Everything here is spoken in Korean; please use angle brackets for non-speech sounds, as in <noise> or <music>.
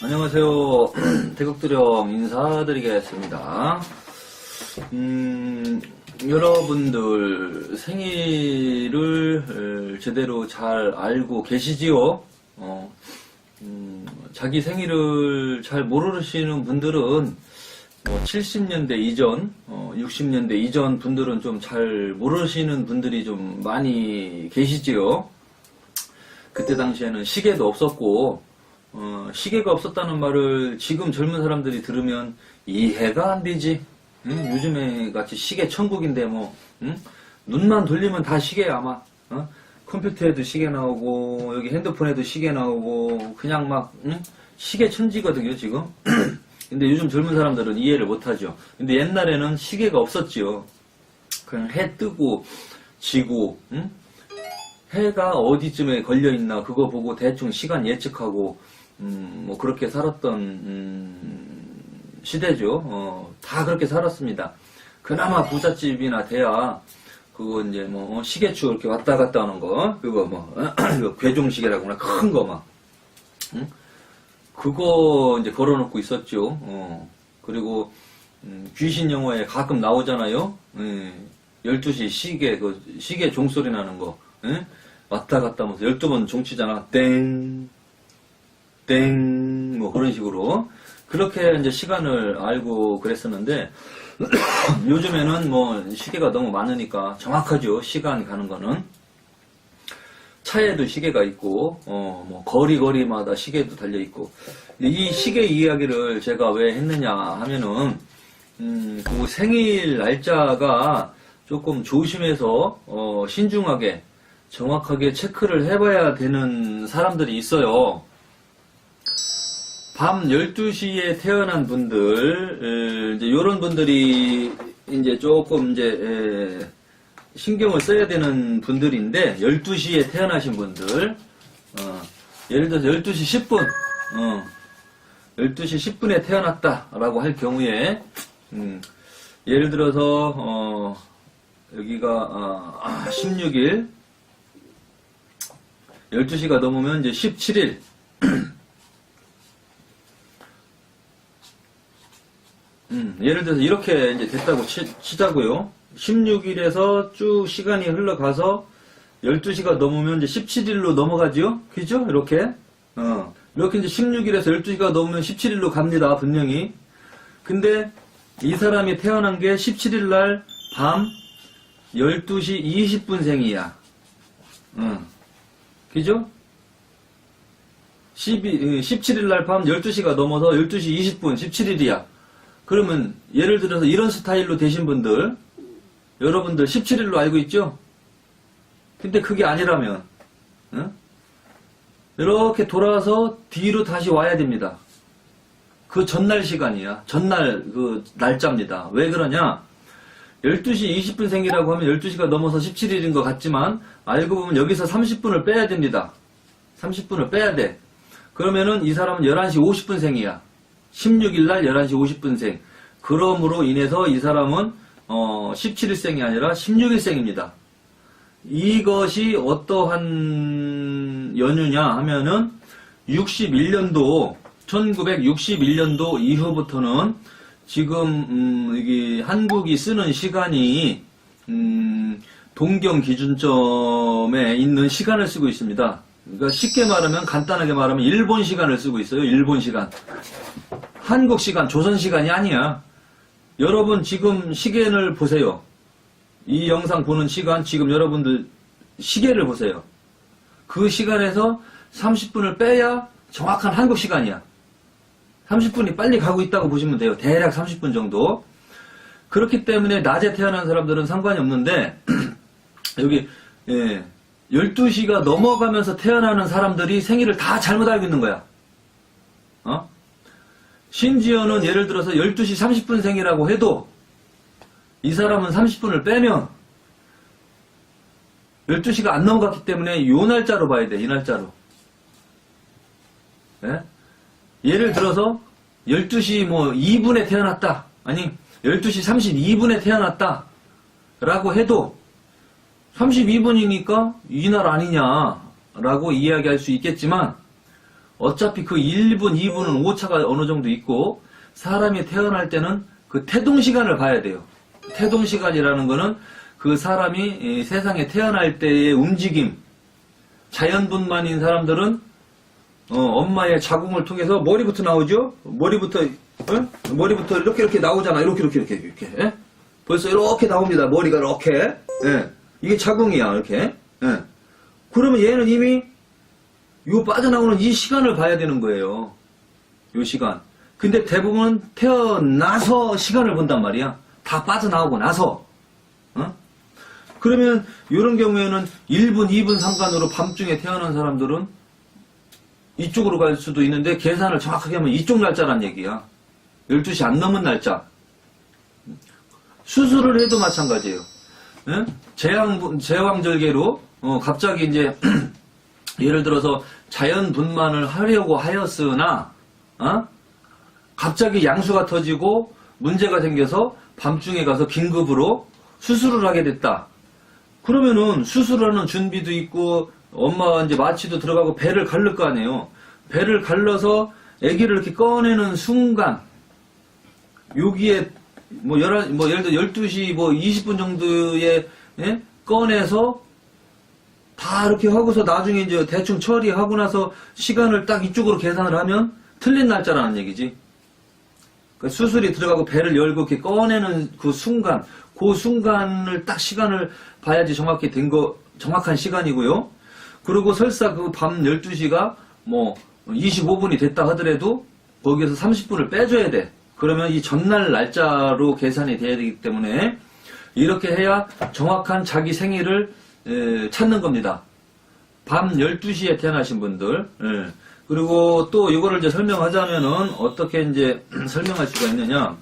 안녕하세요. <clears throat> 태극두령 인사드리겠습니다. 음, 여러분들 생일을 에, 제대로 잘 알고 계시지요? 어, 음, 자기 생일을 잘 모르시는 분들은 뭐 70년대 이전, 어, 60년대 이전 분들은 좀 잘 모르시는 분들이 좀 많이 계시지요? 그때 당시에는 시계도 없었고, 어, 시계가 없었다는 말을 지금 젊은 사람들이 들으면 이해가 안 되지. 응? 요즘에 같이 시계 천국인데 뭐, 응? 눈만 돌리면 다 시계 아마. 어? 컴퓨터에도 시계 나오고, 여기 핸드폰에도 시계 나오고, 그냥 막, 응? 시계 천지거든요, 지금. <clears throat> 근데 요즘 젊은 사람들은 이해를 못하죠. 근데 옛날에는 시계가 없었지요. 그냥 해 뜨고, 지고, 응? 해가 어디쯤에 걸려 있나 그거 보고 대충 시간 예측하고 음, 뭐 그렇게 살았던 음, 시대죠. 어, 다 그렇게 살았습니다. 그나마 부잣집이나 돼야 그거 이제 뭐 시계추 이렇게 왔다 갔다 하는 거 그거 뭐 <clears throat> 이거 괴종시계라고 하나 큰 거 막. 응? 그거 이제 걸어놓고 있었죠. 어. 그리고 음, 귀신 영화에 가끔 나오잖아요. 예. 12시 시계 그 시계 종소리 나는 거. 예? 왔다 갔다 하면서 12번 종치잖아. 땡. 땡. 뭐 그런 식으로. 그렇게 이제 시간을 알고 그랬었는데 <clears throat> 요즘에는 뭐 시계가 너무 많으니까 정확하죠. 시간 가는 거는. 차에도 시계가 있고, 어, 뭐, 거리거리마다 시계도 달려있고. 이 시계 이야기를 제가 왜 했느냐 하면은, 음, 그 생일 날짜가 조금 조심해서, 어, 신중하게, 정확하게 체크를 해봐야 되는 사람들이 있어요. 밤 12시에 태어난 분들, 에, 이제 요런 분들이 이제 조금 이제, 에, 신경을 써야 되는 분들인데 12시에 태어나신 분들 어, 예를 들어서 12시 10분 어, 12시 10분에 태어났다라고 할 경우에 음, 예를 들어서 어, 여기가 아, 16일 12시가 넘으면 이제 17일 <clears throat> 예를 들어서 이렇게 이제 됐다고 치, 치자고요. 16일에서 쭉 시간이 흘러가서 12시가 넘으면 이제 17일로 넘어가지요? 그죠? 이렇게. 어. 이렇게 이제 16일에서 12시가 넘으면 17일로 갑니다. 분명히. 근데 이 사람이 태어난 게 17일 날 밤 12시 20분 생이야. 어. 그죠? 12, 17일 날 밤 12시가 넘어서 12시 20분, 17일이야. 그러면 예를 들어서 이런 스타일로 되신 분들 여러분들 17일로 알고 있죠? 근데 그게 아니라면 응? 이렇게 돌아와서 뒤로 다시 와야 됩니다. 그 전날 시간이야. 전날 그 날짜입니다. 왜 그러냐? 12시 20분 생이라고 하면 12시가 넘어서 17일인 것 같지만 알고 보면 여기서 30분을 빼야 됩니다. 30분을 빼야 돼. 그러면은 이 사람은 11시 50분 생이야. 16일 날 11시 50분 생. 그러므로 인해서 이 사람은 어, 17일생이 아니라 16일생입니다. 이것이 어떠한 연유냐 하면은 61년도 1961년도 이후부터는 지금 음, 여기 한국이 쓰는 시간이 음, 동경 기준점에 있는 시간을 쓰고 있습니다. 그러니까 쉽게 말하면 간단하게 말하면 일본 시간을 쓰고 있어요. 일본 시간. 한국 시간, 조선 시간이 아니야. 여러분 지금 시계를 보세요. 이 영상 보는 시간 지금 여러분들 시계를 보세요. 그 시간에서 30분을 빼야 정확한 한국 시간이야. 30분이 빨리 가고 있다고 보시면 돼요. 대략 30분 정도. 그렇기 때문에 낮에 태어난 사람들은 상관이 없는데 <clears throat> 여기 예, 12시가 넘어가면서 태어나는 사람들이 생일을 다 잘못 알고 있는 거야. 어? 심지어는 예를 들어서 12시 30분 생이라고 해도 이 사람은 30분을 빼면 12시가 안 넘어갔기 때문에 요 날짜로 봐야 돼, 이 날짜로. 예? 예를 들어서 12시 뭐 2분에 태어났다. 아니, 12시 32분에 태어났다. 라고 해도 32분이니까 이 날 아니냐. 라고 이야기할 수 있겠지만 어차피 그 1분, 2분은 오차가 어느 정도 있고 사람이 태어날 때는 그 태동 시간을 봐야 돼요. 태동 시간이라는 거는 그 사람이 이 세상에 태어날 때의 움직임, 자연분만인 사람들은 어, 엄마의 자궁을 통해서 머리부터 나오죠? 머리부터, 어? 머리부터 이렇게 이렇게 나오잖아. 이렇게 이렇게 이렇게 이렇게. 예? 벌써 이렇게 나옵니다. 머리가 이렇게. 예. 이게 자궁이야. 이렇게. 예. 그러면 얘는 이미 요 빠져나오는 이 시간을 봐야 되는 거예요. 요 시간. 근데 대부분 태어나서 시간을 본단 말이야. 다 빠져나오고 나서. 어? 그러면 이런 경우에는 1분, 2분 상관으로 밤중에 태어난 사람들은 이쪽으로 갈 수도 있는데 계산을 정확하게 하면 이쪽 날짜란 얘기야. 12시 안 넘은 날짜. 수술을 해도 마찬가지예요. 예? 제왕, 제왕절개로 어, 갑자기 이제 <clears throat> 예를 들어서 자연 분만을 하려고 하였으나 어? 갑자기 양수가 터지고 문제가 생겨서 밤중에 가서 긴급으로 수술을 하게 됐다. 그러면은 수술하는 준비도 있고 엄마가 이제 마취도 들어가고 배를 갈를 거 아니에요. 배를 갈라서 아기를 이렇게 꺼내는 순간 여기에 뭐, 열한, 뭐 예를 들어 12시 뭐 20분 정도에 예? 꺼내서 다 이렇게 하고서 나중에 이제 대충 처리하고 나서 시간을 딱 이쪽으로 계산을 하면 틀린 날짜라는 얘기지. 그 수술이 들어가고 배를 열고 이렇게 꺼내는 그 순간, 그 순간을 딱 시간을 봐야지 정확히 된 거, 정확한 시간이고요. 그리고 설사 그 밤 12시가 뭐 25분이 됐다 하더라도 거기에서 30분을 빼줘야 돼. 그러면 이 전날 날짜로 계산이 돼야 되기 때문에 이렇게 해야 정확한 자기 생일을 에, 찾는 겁니다. 밤 12시에 태어나신 분들, 예. 그리고 또 이거를 이제 설명하자면은 어떻게 이제 <clears throat> 설명할 수가 있느냐.